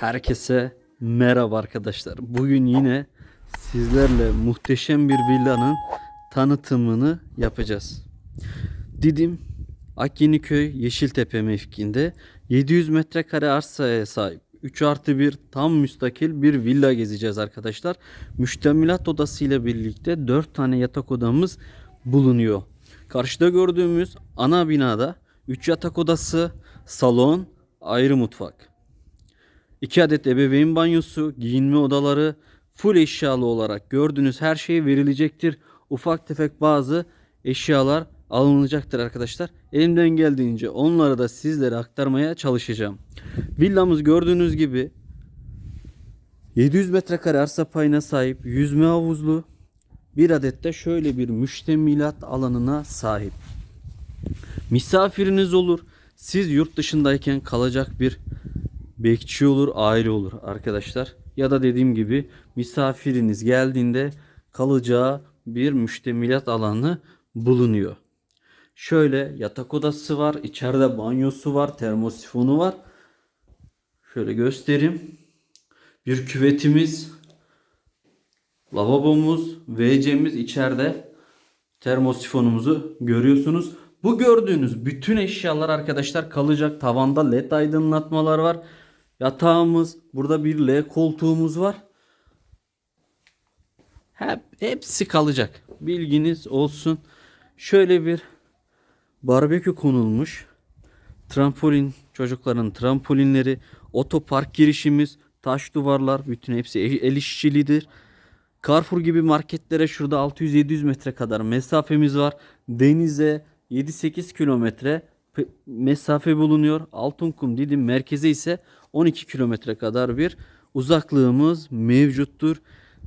Herkese merhaba arkadaşlar. Bugün yine sizlerle muhteşem bir villanın tanıtımını yapacağız. Didim Akyeniköy Yeşiltepe mevkiinde 700 metrekare arsaya sahip 3 artı 1 tam müstakil bir villa gezeceğiz arkadaşlar. Müştemilat odası ile birlikte 4 tane yatak odamız bulunuyor. Karşıda gördüğümüz ana binada 3 yatak odası, salon, ayrı mutfak. 2 adet ebeveyn banyosu, giyinme odaları, full eşyalı olarak gördüğünüz her şey verilecektir. Ufak tefek bazı eşyalar alınacaktır arkadaşlar. Elimden geldiğince onları da sizlere aktarmaya çalışacağım. Villamız gördüğünüz gibi 700 metrekare arsa payına sahip, yüzme havuzlu, bir adet de şöyle bir müştemilat alanına sahip. Misafiriniz olur. Siz yurt dışındayken kalacak bir bekçi olur, aile olur arkadaşlar. Ya da dediğim gibi misafiriniz geldiğinde kalacağı bir müştemilat alanı bulunuyor. Şöyle yatak odası var, içeride banyosu var, termosifonu var. Şöyle göstereyim. Bir küvetimiz, lavabomuz, WC'miz içeride. Termosifonumuzu görüyorsunuz. Bu gördüğünüz bütün eşyalar arkadaşlar kalacak. Tavanda led aydınlatmalar var. Yatağımız, burada bir L koltuğumuz var. Hep, hepsi kalacak. Bilginiz olsun. Şöyle bir barbekü konulmuş. Trampolin, çocukların trampolinleri, otopark girişimiz, taş duvarlar, bütün hepsi el işçilidir. Carrefour gibi marketlere şurada 600-700 metre kadar mesafemiz var. Denize 7-8 kilometre mesafe bulunuyor. Altınkum Didim merkeze ise 12 kilometre kadar bir uzaklığımız mevcuttur.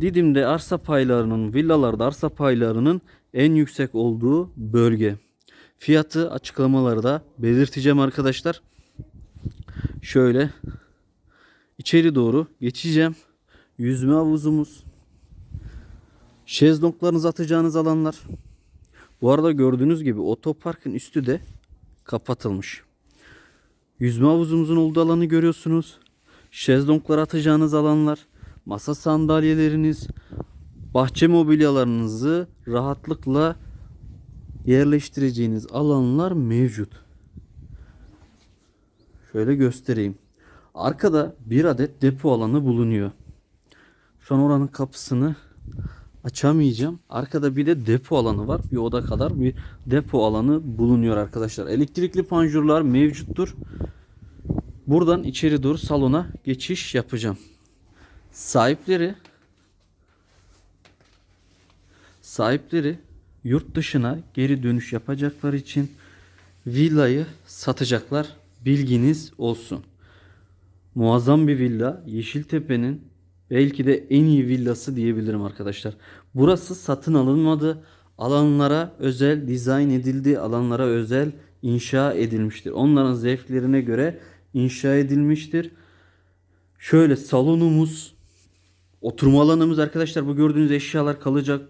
Didim'de arsa paylarının, villalarda arsa paylarının en yüksek olduğu bölge. Fiyatı açıklamaları da belirteceğim arkadaşlar. Şöyle içeri doğru geçeceğim. Yüzme havuzumuz. Şezlonglarınızı atacağınız alanlar. Bu arada gördüğünüz gibi otoparkın üstü de kapatılmış. Yüzme havuzumuzun olduğu alanı görüyorsunuz. Şezlonglar atacağınız alanlar. Masa sandalyeleriniz. Bahçe mobilyalarınızı rahatlıkla yerleştireceğiniz alanlar mevcut. Şöyle göstereyim. Arkada bir adet depo alanı bulunuyor. Şu an oranın kapısını açamayacağım. Arkada bir de depo alanı var. Bir oda kadar bir depo alanı bulunuyor arkadaşlar. Elektrikli panjurlar mevcuttur. Buradan içeri doğru salona geçiş yapacağım. Sahipleri sahipleri yurt dışına geri dönüş yapacaklar için villayı satacaklar. Bilginiz olsun. Muazzam bir villa. Yeşiltepe'nin belki de en iyi villası diyebilirim arkadaşlar. Burası satın alınmadı. Alanlara özel dizayn edildi. Alanlara özel inşa edilmiştir. Onların zevklerine göre inşa edilmiştir. Şöyle salonumuz, oturma alanımız arkadaşlar bu gördüğünüz eşyalar kalacak.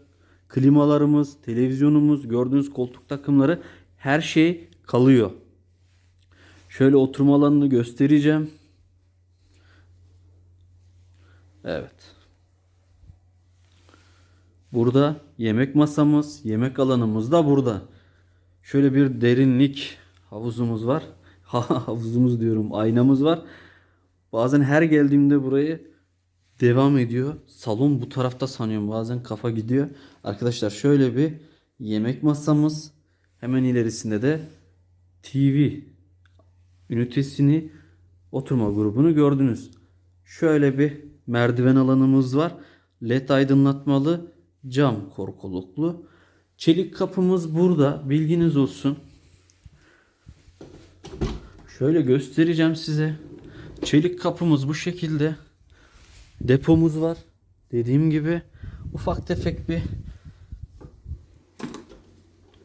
Klimalarımız, televizyonumuz, gördüğünüz koltuk takımları her şey kalıyor. Şöyle oturma alanını göstereceğim. Evet. Burada yemek masamız, yemek alanımız da burada. Şöyle bir derinlik havuzumuz var. Ha, havuzumuz diyorum, aynamız var. Bazen her geldiğimde burayı devam ediyor. Salon bu tarafta sanıyorum. Bazen kafa gidiyor. Arkadaşlar şöyle bir yemek masamız. Hemen ilerisinde de TV ünitesini oturma grubunu gördünüz. Şöyle bir merdiven alanımız var. LED aydınlatmalı cam korkuluklu. Çelik kapımız burada. Bilginiz olsun. Şöyle göstereceğim size. Çelik kapımız bu şekilde. Depomuz var. Dediğim gibi ufak tefek bir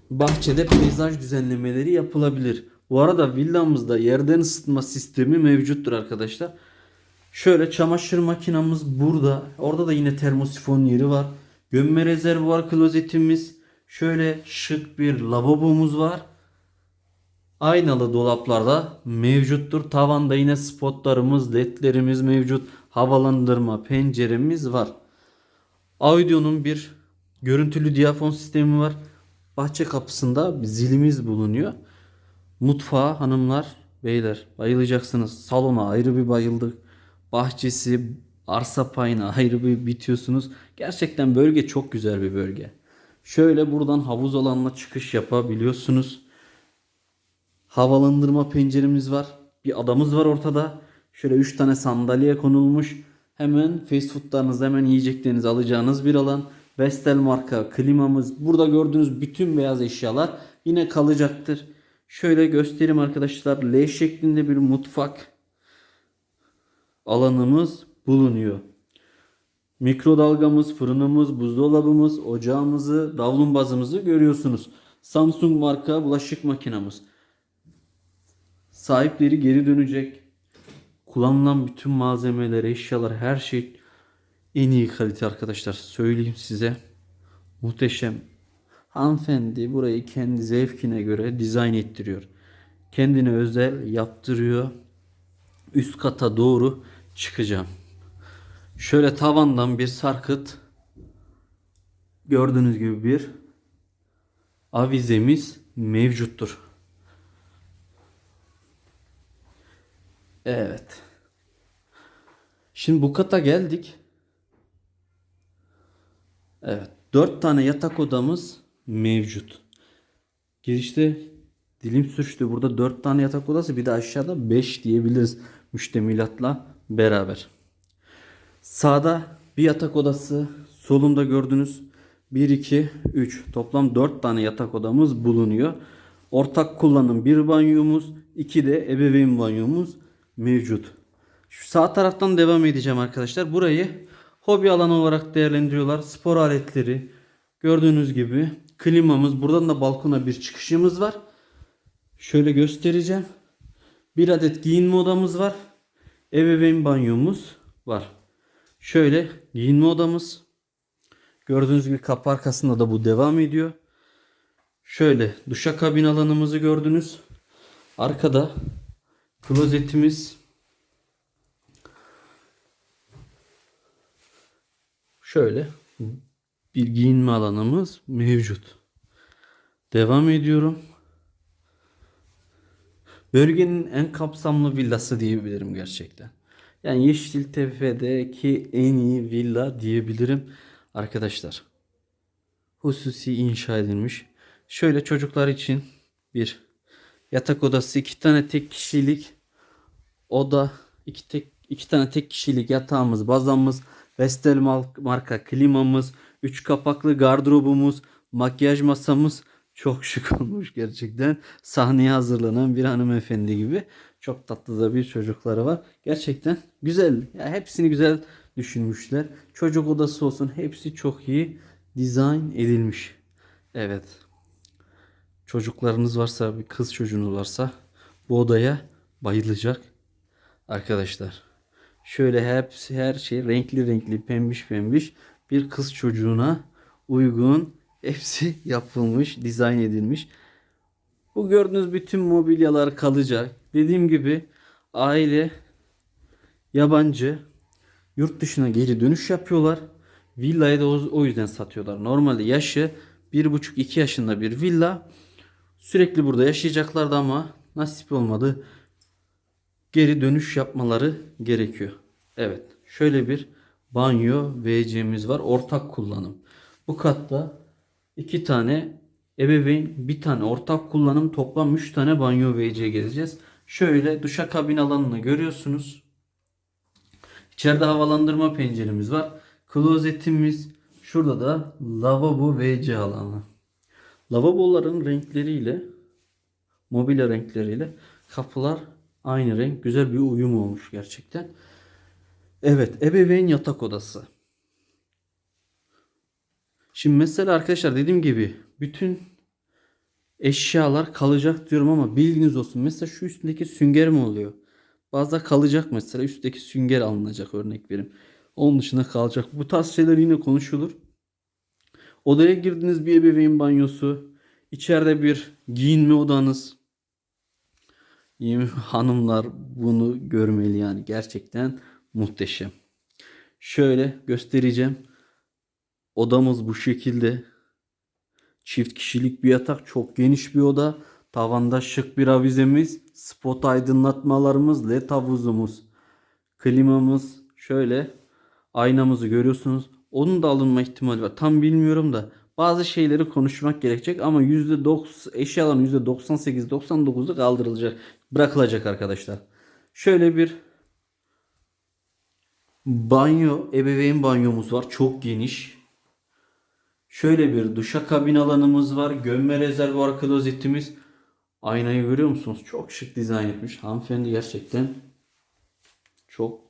bahçede peyzaj düzenlemeleri yapılabilir. Bu arada villamızda yerden ısıtma sistemi mevcuttur arkadaşlar. Şöyle çamaşır makinamız burada. Orada da yine termosifon yeri var. Gömme rezervuar klozetimiz. Şöyle şık bir lavabomuz var. aynalı dolaplarda mevcuttur. Tavanda yine spotlarımız, ledlerimiz mevcut. Havalandırma penceremiz var. Audio'nun bir görüntülü diyafon sistemi var. Bahçe kapısında zilimiz bulunuyor. Mutfağa hanımlar, beyler bayılacaksınız. Salona ayrı bir bayıldık. Bahçesi, arsa payına ayrı bir bitiyorsunuz. Gerçekten bölge çok güzel bir bölge. Şöyle buradan havuz alanına çıkış yapabiliyorsunuz. Havalandırma penceremiz var. Bir adamız var ortada. Şöyle 3 tane sandalye konulmuş. Hemen fast foodlarınızı hemen yiyeceklerinizi alacağınız bir alan. Vestel marka klimamız. Burada gördüğünüz bütün beyaz eşyalar yine kalacaktır. Şöyle göstereyim arkadaşlar. L şeklinde bir mutfak alanımız bulunuyor. Mikrodalgamız, fırınımız, buzdolabımız, ocağımızı, davlumbazımızı görüyorsunuz. Samsung marka bulaşık makinamız. Sahipleri geri dönecek. Kullanılan bütün malzemeler, eşyalar, her şey en iyi kalite arkadaşlar. Söyleyeyim size. Muhteşem. Hanımefendi burayı kendi zevkine göre dizayn ettiriyor. Kendine özel yaptırıyor. Üst kata doğru çıkacağım. Şöyle tavandan bir sarkıt gördüğünüz gibi bir avizemiz mevcuttur. Evet. Şimdi bu kata geldik. Evet. Dört tane yatak odamız mevcut. Girişte dilim sürçtü. Burada dört tane yatak odası bir de aşağıda beş diyebiliriz müştemilatla beraber. Sağda bir yatak odası, solumda gördüğünüz 1, 2, 3 toplam 4 tane yatak odamız bulunuyor. Ortak kullanım bir banyomuz, 2 de ebeveyn banyomuz mevcut. Şu sağ taraftan devam edeceğim arkadaşlar. Burayı hobi alanı olarak değerlendiriyorlar. Spor aletleri gördüğünüz gibi klimamız. Buradan da balkona bir çıkışımız var. Şöyle göstereceğim. Bir adet giyinme odamız var. Ebeveyn banyomuz var. Şöyle giyinme odamız. Gördüğünüz gibi kapı arkasında da bu devam ediyor. Şöyle duşakabin alanımızı gördünüz. Arkada klozetimiz. Şöyle bir giyinme alanımız mevcut. Devam ediyorum. Bölgenin en kapsamlı villası diyebilirim gerçekten. Yani Yeşiltepe'deki en iyi villa diyebilirim arkadaşlar. Hususi inşa edilmiş. Şöyle çocuklar için bir yatak odası, iki tane tek kişilik oda, iki tek iki tane tek kişilik yatağımız, bazamız, Vestel marka klimamız, üç kapaklı gardırobumuz, makyaj masamız çok şık olmuş gerçekten. Sahneye hazırlanan bir hanımefendi gibi. Çok tatlı da bir çocukları var. Gerçekten güzel. Ya hepsini güzel düşünmüşler. Çocuk odası olsun hepsi çok iyi dizayn edilmiş. Evet. Çocuklarınız varsa, bir kız çocuğunuz varsa bu odaya bayılacak arkadaşlar. Şöyle hepsi her şey renkli renkli pembiş pembiş bir kız çocuğuna uygun hepsi yapılmış, dizayn edilmiş. Bu gördüğünüz bütün mobilyalar kalacak. Dediğim gibi aile yabancı yurt dışına geri dönüş yapıyorlar. Villayı da o, yüzden satıyorlar. Normalde yaşı 1,5-2 yaşında bir villa. Sürekli burada yaşayacaklardı ama nasip olmadı. Geri dönüş yapmaları gerekiyor. Evet. Şöyle bir banyo WC'miz var. Ortak kullanım. Bu katta iki tane ebeveyn, bir tane ortak kullanım toplam 3 tane banyo WC gezeceğiz. Şöyle duşakabin alanını görüyorsunuz. İçeride havalandırma penceremiz var. Klozetimiz. Şurada da lavabo WC alanı. Lavaboların renkleriyle mobilya renkleriyle kapılar aynı renk. Güzel bir uyum olmuş gerçekten. Evet, ebeveyn yatak odası. Şimdi mesela arkadaşlar dediğim gibi bütün eşyalar kalacak diyorum ama bilginiz olsun. Mesela şu üstündeki sünger mi oluyor? Bazı kalacak mesela üstteki sünger alınacak örnek verim. Onun dışında kalacak. Bu tarz şeyler yine konuşulur. Odaya girdiniz bir ebeveyn banyosu. İçeride bir giyinme odanız. Hanımlar bunu görmeli yani gerçekten muhteşem. Şöyle göstereceğim. Odamız bu şekilde. Çift kişilik bir yatak, çok geniş bir oda. Tavanda şık bir avizemiz, spot aydınlatmalarımız, led havuzumuz, klimamız, şöyle aynamızı görüyorsunuz. Onun da alınma ihtimali var. Tam bilmiyorum da bazı şeyleri konuşmak gerekecek ama %9 eşyaların %98-99'u kaldırılacak, bırakılacak arkadaşlar. Şöyle bir banyo, ebeveyn banyomuz var. Çok geniş. Şöyle bir duşakabin alanımız var. Gömme rezervuar klozetimiz. Aynayı görüyor musunuz? Çok şık dizayn etmiş. Hanımefendi gerçekten çok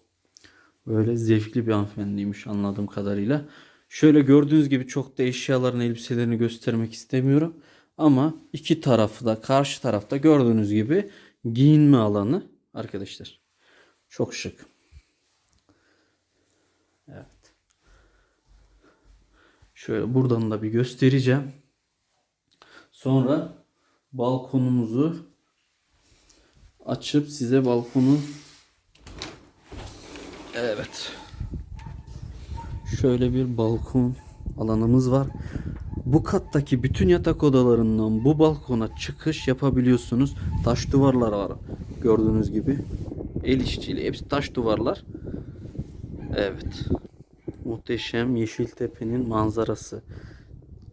böyle zevkli bir hanımefendiymiş anladığım kadarıyla. Şöyle gördüğünüz gibi çok da eşyaların elbiselerini göstermek istemiyorum. Ama iki tarafı da karşı tarafta gördüğünüz gibi giyinme alanı arkadaşlar. Çok şık. Şöyle buradan da bir göstereceğim. Sonra balkonumuzu açıp size balkonu Evet. Şöyle bir balkon alanımız var. Bu kattaki bütün yatak odalarından bu balkona çıkış yapabiliyorsunuz. Taş duvarlar var gördüğünüz gibi. El işçiliği hepsi taş duvarlar. Evet. Muhteşem Yeşiltepe'nin manzarası.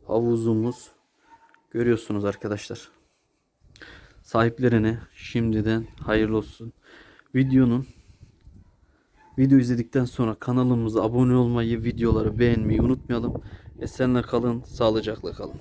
Havuzumuz. Görüyorsunuz arkadaşlar. Sahiplerine şimdiden hayırlı olsun. Videonun Video izledikten sonra kanalımıza abone olmayı, videoları beğenmeyi unutmayalım. Esenle kalın, sağlıcakla kalın.